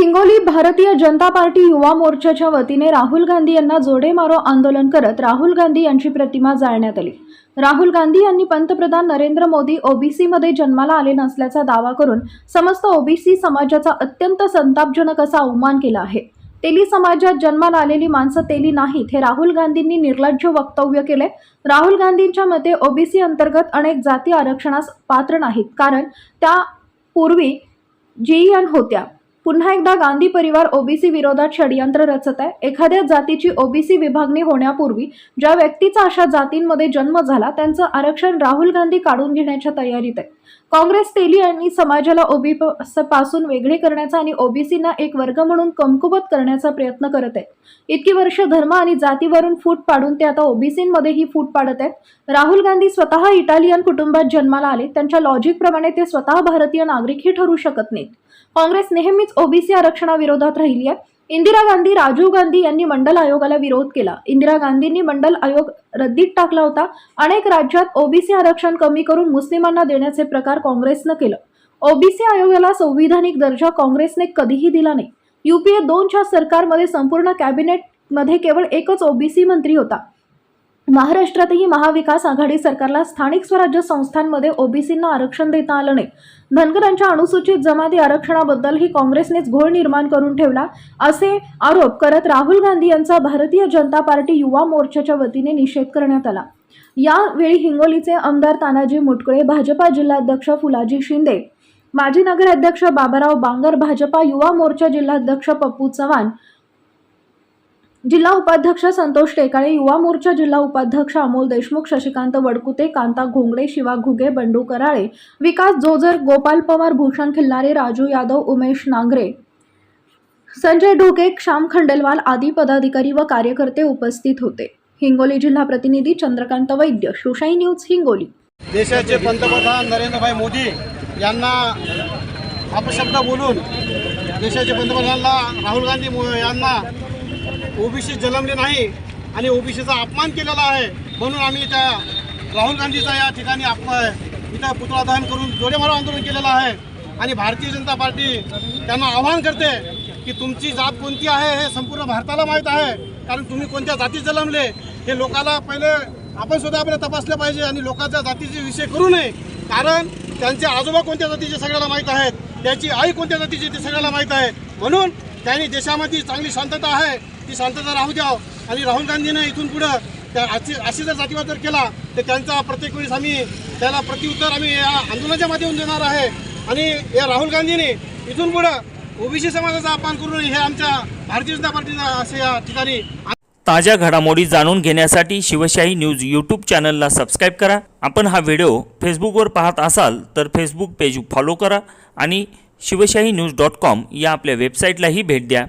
Hingoli Bharatiya Janata party युवा मोर्चाच्या वतीने राहुल गांधी यांना जोडे मारो आंदोलन करत राहुल गांधी यांची प्रतिमा जाळण्यात आली. राहुल गांधी यांनी पंतप्रधान नरेंद्र मोदी ओबीसीमध्ये जन्माला आले नसल्याचा दावा करून समस्त ओबीसी समाजाचा अत्यंत संतापजनक असा अवमान केला आहे. तेली समाजात जन्माला आलेली माणसं तेली नाहीत हे राहुल गांधींनी निर्लज्ज वक्तव्य केले राहुल गांधींच्या मते ओबीसी अंतर्गत अनेक जाती आरक्षणास पात्र नाहीत. कारण त्या पूर्वी जीएन होत्या. पुन्हा एकदा गांधी परिवार ओबीसी विरोधात षडयंत्र रचत आहे. एखाद्या जातीची ओबीसी विभागणी होण्यापूर्वी ज्या व्यक्तीचा अशा जातींमध्ये जन्म झाला त्यांचं आरक्षण राहुल गांधी काढून घेण्याच्या तयारीत आहे. काँग्रेस तेली आणि समाजाला ओबी पासून वेगळे करण्याचा आणि ओबीसीना एक वर्ग म्हणून कमकुवत करण्याचा प्रयत्न करत आहे इतकी वर्ष धर्म आणि जातीवरून फूट पाडून ते आता ओबीसीमध्ये ही फूट पाडत आहेत. राहुल गांधी स्वतः इटालियन कुटुंबात जन्माला आले. त्यांच्या लॉजिकप्रमाणे ते स्वतः भारतीय नागरिकही ठरू शकत नाहीत. काँग्रेस नेहमीच ओबीसी आरक्षणाविरोधात राहिली आहे. इंदिरा गांधी राजीव गांधी यांनी मंडल आयोगाला विरोध केला. इंदिरा गांधींनी मंडल आयोग रद्दीत टाकला होता. अनेक राज्यात ओबीसी आरक्षण कमी करून मुस्लिमांना देण्याचे प्रकार काँग्रेसनं केलं. ओबीसी आयोगाला संविधानिक दर्जा काँग्रेसने कधीही दिला नाही. युपीए दोनच्या सरकारमध्ये संपूर्ण कॅबिनेटमध्ये केवळ एकच ओबीसी मंत्री होता. महाराष्ट्रातही महाविकास आघाडी सरकारला स्थानिक स्वराज्य संस्थांमध्ये ओबीसींना आरक्षण देता आलं नाही. धनगरांच्या अनुसूचित जमाती आरक्षणाबद्दलही काँग्रेसनेच घोळ निर्माण करून ठेवला असे आरोप करत राहुल गांधी यांचा भारतीय जनता पार्टी युवा मोर्चाच्या वतीने निषेध करण्यात आला. यावेळी हिंगोलीचे आमदार तानाजी मुटकुळे भाजपा जिल्हाध्यक्ष फुलाजी शिंदे माजी नगराध्यक्ष बाबाराव बांगर भाजपा युवा मोर्चा जिल्हाध्यक्ष पप्पू चव्हाण जिल्हा उपाध्यक्ष संतोष टेकाळे युवा मोर्चा जिल्हा उपाध्यक्ष अमोल देशमुख शशिकांत वडकुते कांता घोंगडे शिवा घुगे बंडू कराळे विकास जोजर गोपाल पवार भूषण खिल्लारे राजू यादव उमेश नांगरे संजय ढोके श्याम खंडेलवाल आदी पदाधिकारी व कार्यकर्ते उपस्थित होते. हिंगोली जिल्हा प्रतिनिधी चंद्रकांत वैद्य शिवशाही न्यूज हिंगोली. देशाचे पंतप्रधान नरेंद्रभाई मोदी यांना अपशब्द बोलून देशाचे पंतप्रधानांना राहुल गांधी यांना ओबीसी जन्मले नाही आणि ओबीसीचा अपमान केलेला आहे म्हणून आम्ही त्या राहुल गांधीचा या ठिकाणी आप इथं पुतळा दहन करून जोडेमारो आंदोलन केलेलं आहे. आणि भारतीय जनता पार्टी त्यांना आव्हान करते की तुमची जात कोणती आहे हे संपूर्ण भारताला माहीत आहे. कारण तुम्ही कोणत्या जातीत जन्मले हे लोकाला पहिले आपण सुद्धा आपल्याला तपासलं पाहिजे आणि लोकांच्या जातीचे विषय करू नये. कारण त्यांचे आजोबा कोणत्या जातीचे सगळ्याला माहीत आहेत? त्याची आई कोणत्या जातीची ते सगळ्याला माहीत आहे म्हणून त्यांनी देशामध्ये चांगली शांतता आहे. ती शांतता राहू द्याव आणि राहुल गांधीने इथून पुढं त्या अशी अशी जर जातीवाद जर केला तर त्यांचा प्रत्येक वेळेस आम्ही त्याला प्रत्युत्तर आम्ही या आंदोलनाच्या माध्यमातून देणार आहे. आणि या राहुल गांधीने इथून पुढं ओबीसी समाजाचा अपमान करू नये हे आमच्या भारतीय जनता पार्टीचा असे या ठिकाणी ताज्या घडामोडी जाणून घेण्यासाठी शिवशाही न्यूज यूट्यूब चॅनलला सबस्क्राईब करा. आपण हा व्हिडिओ फेसबुकवर पाहत असाल तर फेसबुक पेज फॉलो करा आणि शिवशाही न्यूज डॉट कॉम या आपल्या वेबसाईटलाही भेट द्या.